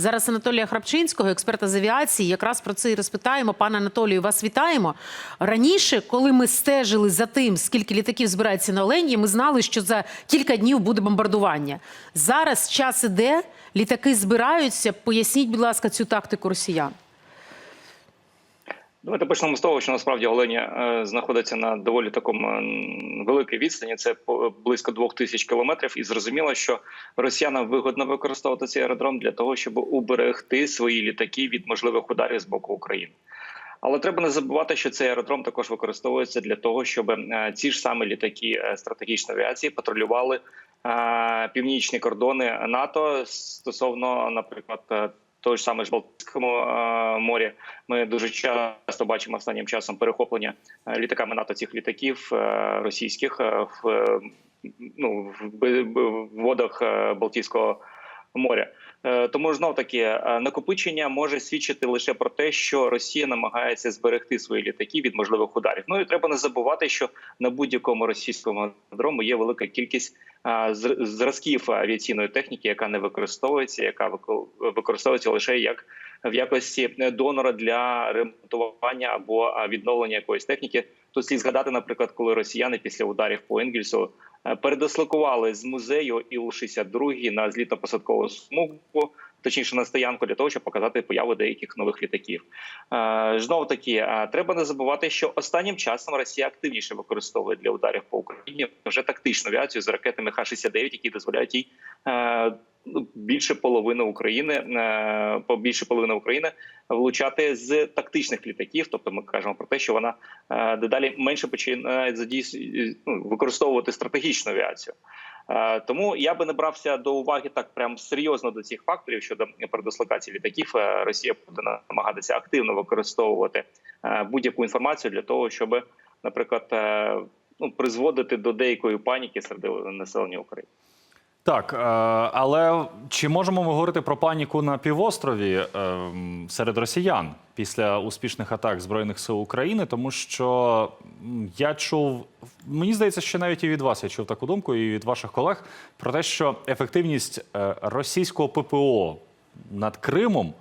зараз Анатолія Храпчинського, експерта з авіації. Якраз про це і розпитаємо. Пане Анатолію, вас вітаємо. Раніше, коли ми стежили за тим, скільки літаків збирається на Олені, ми знали, що за кілька днів буде бомбардування. Зараз час іде, літаки збираються. Поясніть, будь ласка, цю тактику росіян. Давайте почнемо з того, що насправді Оленя е, знаходиться на доволі такому великій відстані. Це близько двох тисяч кілометрів, і зрозуміло, що росіянам вигодно використовувати цей аеродром для того, щоб уберегти свої літаки від можливих ударів з боку України. Але треба не забувати, що цей аеродром також використовується для того, щоб е, ці ж самі літаки е, стратегічної авіації патрулювали північні кордони НАТО стосовно, наприклад, того ж саме ж Балтійському е, морі. Ми дуже часто бачимо останнім часом перехоплення е, літаками НАТО цих літаків е, російських в ну в водах Балтійського моря. Тому знов таки накопичення може свідчити лише про те, що Росія намагається зберегти свої літаки від можливих ударів. Ну і треба не забувати, що на будь-якому російському аеродрому є велика кількість зразків авіаційної техніки, яка не використовується, яка використовується лише як в якості донора для ремонтування або відновлення якоїсь техніки. Тут слід згадати, наприклад, коли росіяни після ударів по Енгельсу передислокували з музею Іл-62 на злітно-посадкову смугу, точніше на стоянку для того, щоб показати появу деяких нових літаків. Знову таки, треба не забувати, що останнім часом Росія активніше використовує для ударів по Україні вже тактичну авіацію з ракетами Х-69, які дозволяють їй е, ну, більше половини України е, по більше половини України влучати з тактичних літаків. Тобто, ми кажемо про те, що вона е, дедалі менше починає задійс... ну, використовувати стратегічну авіацію. Е, Тому я би не брався до уваги так прям серйозно до цих факторів щодо передислокації літаків. Е, Росія буде намагатися активно використовувати е, будь-яку інформацію для того, щоб, наприклад, ну призводити до деякої паніки серед населення України. Так, е, але чи можемо ми говорити про паніку на півострові е, серед росіян після успішних атак збройних сил України? Тому що я чув, мені здається, що навіть і від вас я чув таку думку, і від ваших колег про те, що ефективність е, російського ППО над Кримом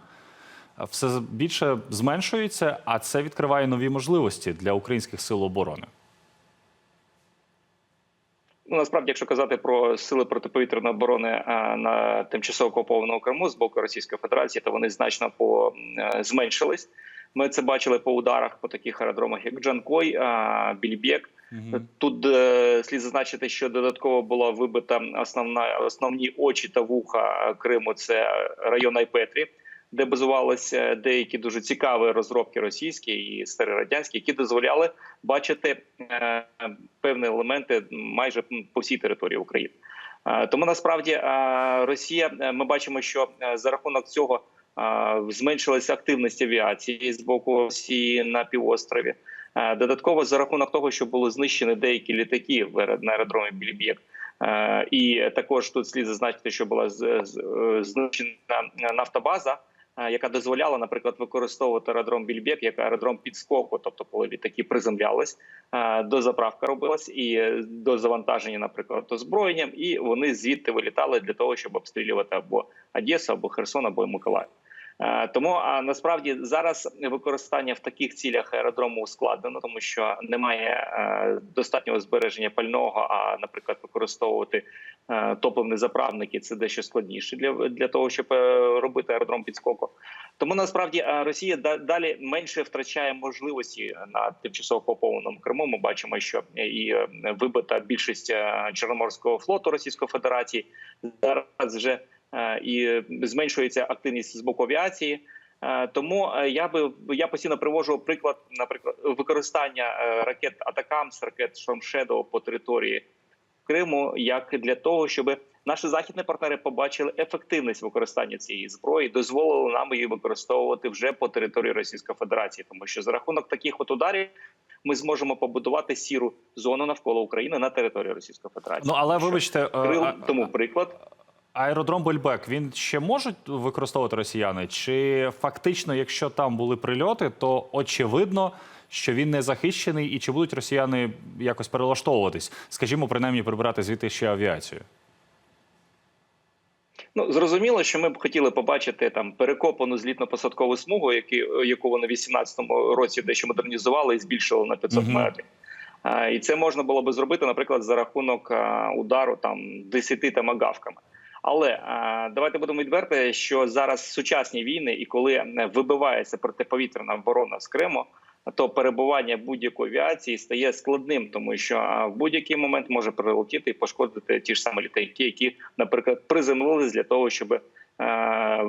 все більше зменшується, а це відкриває нові можливості для українських сил оборони. Ну насправді, якщо казати про сили протиповітряної оборони на тимчасово окупованому Криму з боку Російської Федерації, то вони значно по е, зменшились. Ми це бачили по ударах по таких аеродромах, як Джанкой, а, Більбек. Тут е, слід зазначити, що додатково була вибита основна основні очі та вуха Криму. Це район Айпетрі, де базувалися деякі дуже цікаві розробки російські і старорадянські, які дозволяли бачити е, певні елементи майже по всій території України. Е, Тому насправді е, Росія, ми бачимо, що за рахунок цього зменшилася активність авіації з боку Росії на півострові. Додатково за рахунок того, що були знищені деякі літаки на аеродромі Біліб'єк. І також тут слід зазначити, що була знищена нафтобаза, яка дозволяла, наприклад, використовувати аеродром Більбек як аеродром підскоку, тобто коли літаки приземлялись, дозаправка робилась і до завантаження, наприклад, озброєнням, і вони звідти вилітали для того, щоб обстрілювати або Одесу, або Херсон, або Миколаїв. Е, Тому а насправді зараз використання в таких цілях аеродрому ускладнено, тому що немає е, достатнього збереження пального. А, наприклад, використовувати е, топливні заправники це дещо складніше для, для того, щоб робити аеродром підскоку. Тому насправді Росія далі менше втрачає можливості на тимчасово окупованому Криму. Ми бачимо, що і вибита більшість Чорноморського флоту Російської Федерації зараз вже і зменшується активність з боку авіації. Е, Тому е, я би я постійно привожу приклад, наприклад, використання е, ракет Атакамс, ракет Шормшедоу по території Криму, як для того, щоб наші західні партнери побачили ефективність використання цієї зброї, дозволили нам її використовувати вже по території Російської Федерації, тому що за рахунок таких от ударів ми зможемо побудувати сіру зону навколо України на території Російської Федерації. Ну але вибачте, е, Крил, а- тому приклад. Аеродром Бельбек він ще можуть використовувати росіяни? Чи фактично, якщо там були прильоти, то очевидно, що він не захищений, і чи будуть росіяни якось перелаштовуватись? Скажімо, принаймні прибирати звідти ще авіацію? Ну зрозуміло, що ми б хотіли побачити там перекопану злітно-посадкову смугу, які, яку вони в 18-му році дещо модернізували і збільшили на 500 Мгм. метрів. І це можна було би зробити, наприклад, за рахунок удару там 10 тамагавками. Але а, давайте будемо відверти, що зараз сучасні війни, і коли е, вибивається протиповітряна оборона з Криму, то перебування будь-якої авіації стає складним, тому що в будь-який момент може прилетіти і пошкодити ті ж самі літаки, які, наприклад, приземлились для того, щоб е,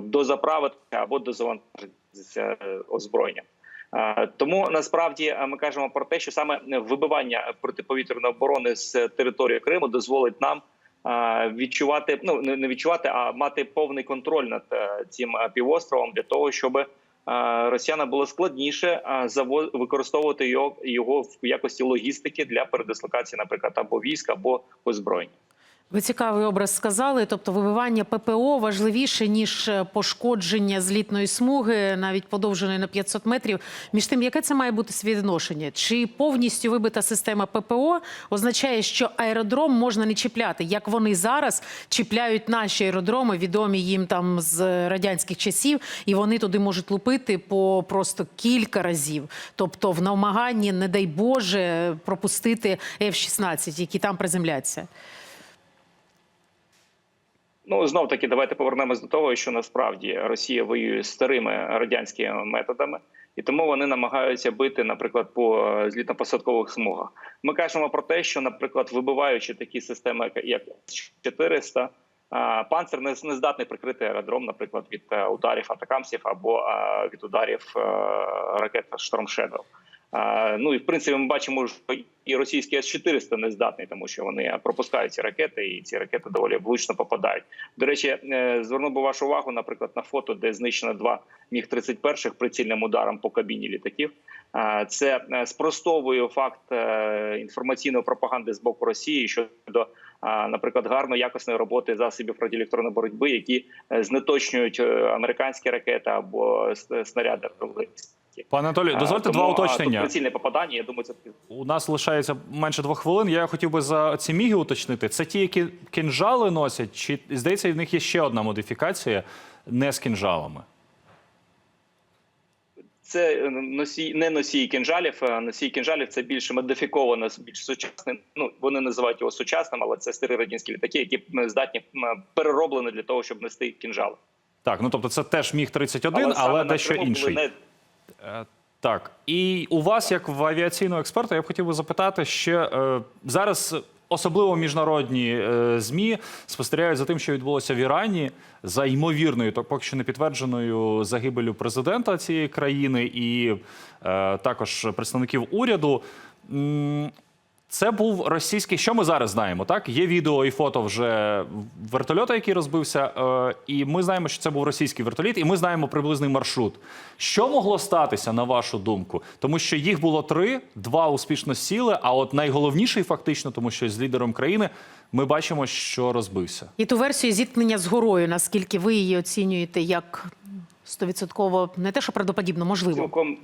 дозаправити або дозавантажитися е, озброєнням. Е, Тому насправді е, ми кажемо про те, що саме вибивання протиповітряної оборони з території Криму дозволить нам е, відчувати, ну не відчувати, а мати повний контроль над е, цим е, півостровом для того, щоб е, росіянам було складніше використовувати його, його в якості логістики для передислокації, наприклад, або військ, або озброєння. Ви цікавий образ сказали. Тобто, вибивання ППО важливіше ніж е, пошкодження злітної смуги, навіть подовженої на 500 метрів. Між тим, яке це має бути співвідношення? Чи повністю вибита система ППО означає, що аеродром можна не чіпляти, як вони зараз чіпляють наші аеродроми, відомі їм там з радянських часів, і вони туди можуть лупити по просто кілька разів. Тобто, в намаганні, не дай Боже, пропустити F-16, які там приземляться. Ну знов таки, давайте повернемось до того, що насправді Росія воює старими радянськими методами, і тому вони намагаються бити, наприклад, по злітно-посадкових смугах. Ми кажемо про те, що, наприклад, вибиваючи такі системи, як 400 панцир не, не здатний прикрити аеродром, наприклад, від е, ударів атакамсів або е, від ударів е, ракет Shadow. Ну і в принципі ми бачимо, що і російські С-400 не здатний, тому що вони пропускають ці ракети, і ці ракети доволі влучно попадають. До речі, е, звернув би вашу увагу, наприклад, на фото, де знищено два міг 31 прицільним ударом по кабіні літаків. Це е, спростовує факт е, інформаційної пропаганди з боку Росії щодо, наприклад, гарної якісної роботи засобів радіоелектронної боротьби, які е, знеточнюють американські ракети або снаряди. Пане Анатолію, дозвольте А, два тому, уточнення. Прицільне попадання. Я думаю, це У нас лишається менше двох хвилин. Я хотів би за ці міги уточнити. Це ті, які кинжали носять, чи здається, в них є ще одна модифікація не з кинжалами. Це е, носій, не носій кінжалів. а Носій кінжалів це більш модифіковано, більш сучасний. Ну вони називають його сучасним, але це старі радянські літаки, які здатні перероблені для того, щоб нести кінжали. Так, ну тобто це теж міг 31, але, на дещо інший. не Е, Так, і у вас, як в авіаційного експерта, я б хотів би запитати ще е, зараз. Особливо міжнародні е, змі спостерігають за тим, що відбулося в Ірані, за ймовірною, то поки що не підтвердженою загибелю президента цієї країни і е, також представників уряду. Це був російський. Що ми зараз знаємо? Так, є відео і фото вже вертольота, який розбився, е, і ми знаємо, що це був російський вертоліт, і ми знаємо приблизний маршрут. Що могло статися на вашу думку? Тому що їх було три, два успішно сіли. А от найголовніший, фактично, тому що з лідером країни ми бачимо, що розбився. І ту версію зіткнення з горою, наскільки ви її оцінюєте як стовідсотково не те, що правдоподібно, можливо. цілком.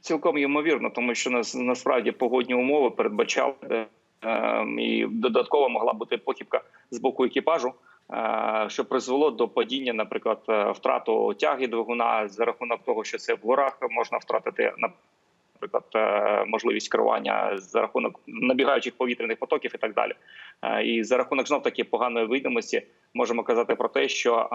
Цілком ймовірно, тому що нас насправді погодні умови передбачали, е, е, і додатково могла бути похибка з боку екіпажу, е, що призвело до падіння, наприклад, е, втрату тяги двигуна за рахунок того, що це в горах можна втратити наприклад, е, можливість керування за рахунок набігаючих повітряних потоків і так далі. Е, І за рахунок знов таки поганої видимості можемо казати про те, що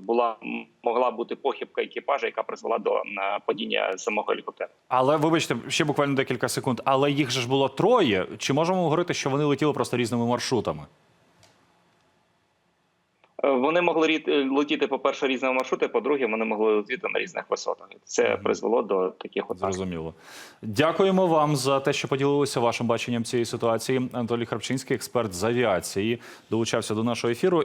була могла бути похибка екіпажа, яка призвела до е, падіння самого гелікоптера. Але вибачте, ще буквально декілька секунд. Але їх же ж було троє. Чи можемо говорити, що вони летіли просто різними маршрутами? Е, Вони могли рі- летіти, по-перше, різними маршрути, по-друге, вони могли летіти на різних висотах. Це призвело до таких от. Зрозуміло. Дякуємо вам за те, що поділилися вашим баченням цієї ситуації. Анатолій Харпчинський, експерт з авіації, долучався до нашого ефіру.